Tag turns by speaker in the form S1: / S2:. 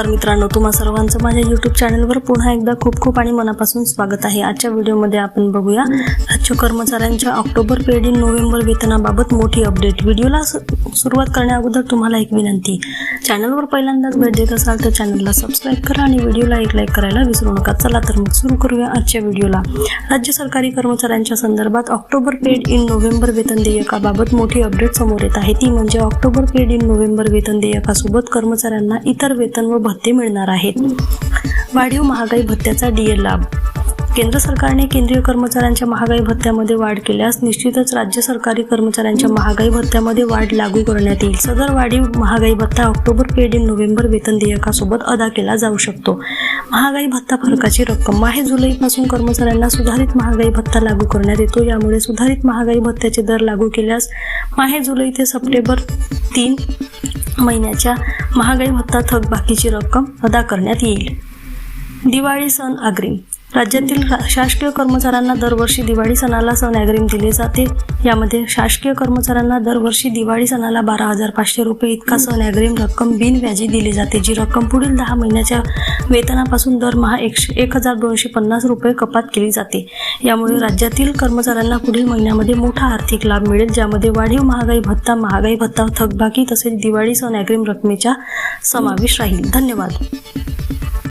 S1: नमस्कार मित्रांनो तुम्हा सर्वांचं माझ्या यूट्यूब चॅनलवर पुन्हा एकदा खूप खूप आणि मनापासून स्वागत आहे. आजच्या व्हिडिओमध्ये आपण बघूया राज्य कर्मचाऱ्यांच्या ऑक्टोबर पेड इन नोव्हेंबर वेतनाबाबत मोठी अपडेट व्हिडिओला सु- सुरुवात करण्याअगोदर तुम्हाला एक विनंती. चॅनलवर पहिल्यांदाच भेट देत असाल तर चॅनलला सबस्क्राईब करा आणि व्हिडिओला एक लाईक करायला विसरू नका. चला तर मग सुरू करूया आजच्या व्हिडिओला राज्य सरकारी कर्मचाऱ्यांच्या संदर्भात ऑक्टोबर पेड इन नोव्हेंबर वेतन देयकाबाबत मोठी अपडेट समोर येत आहे. ती म्हणजे ऑक्टोबर पेड इन नोव्हेंबर वेतन देयकासोबत कर्मचाऱ्यांना इतर वेतन व भत्ते मिळणार आहेत. वाढीव महागाई भत्त्याचा डीएल लाभ. केंद्र सरकारने केंद्रीय कर्मचाऱ्यांच्या महागाई भत्त्यामध्ये वाढ केल्यास निश्चितच राज्य सरकारी कर्मचाऱ्यांच्या महागाई भत्त्यामध्ये वाढ लागू करण्यात येईल. सदर वाढीव महागाई भत्ता ऑक्टोबर पेड इन नोव्हेंबर वेतन देयकासोबत अदा केला जाऊ शकतो. महागाई भत्ता फरकाची रक्कम. माहे जुलैपासून कर्मचाऱ्यांना सुधारित महागाई भत्ता लागू करण्यात येतो. यामुळे सुधारित महागाई भत्त्याचे दर लागू केल्यास माहे जुलै ते सप्टेंबर तीन महिन्याच्या महागाई भत्ता थकबाकीची रक्कम अदा करण्यात येईल. दिवाळी सण अग्रिम. राज्यातील रा- शासकीय कर्मचाऱ्यांना दरवर्षी दिवाळी सणाला सण दिले जाते. यामध्ये शासकीय कर्मचाऱ्यांना दरवर्षी दिवाळी सणाला बारा हजार पाचशे रुपये इतका सनॅग्रीम रक्कम बिनव्याजी दिली जाते जी रक्कम पुढील दहा महिन्याच्या वेतनापासून दरमहा एकशे एक हजार दोनशे पन्नास रुपये कपात केली जाते. यामुळे राज्यातील कर्मचाऱ्यांना पुढील महिन्यामध्ये मोठा आर्थिक लाभ मिळेल ज्यामध्ये वाढीव महागाई भत्ता महागाई भत्ता थकबाकी तसेच दिवाळी सण रकमेचा समावेश राहील. धन्यवाद.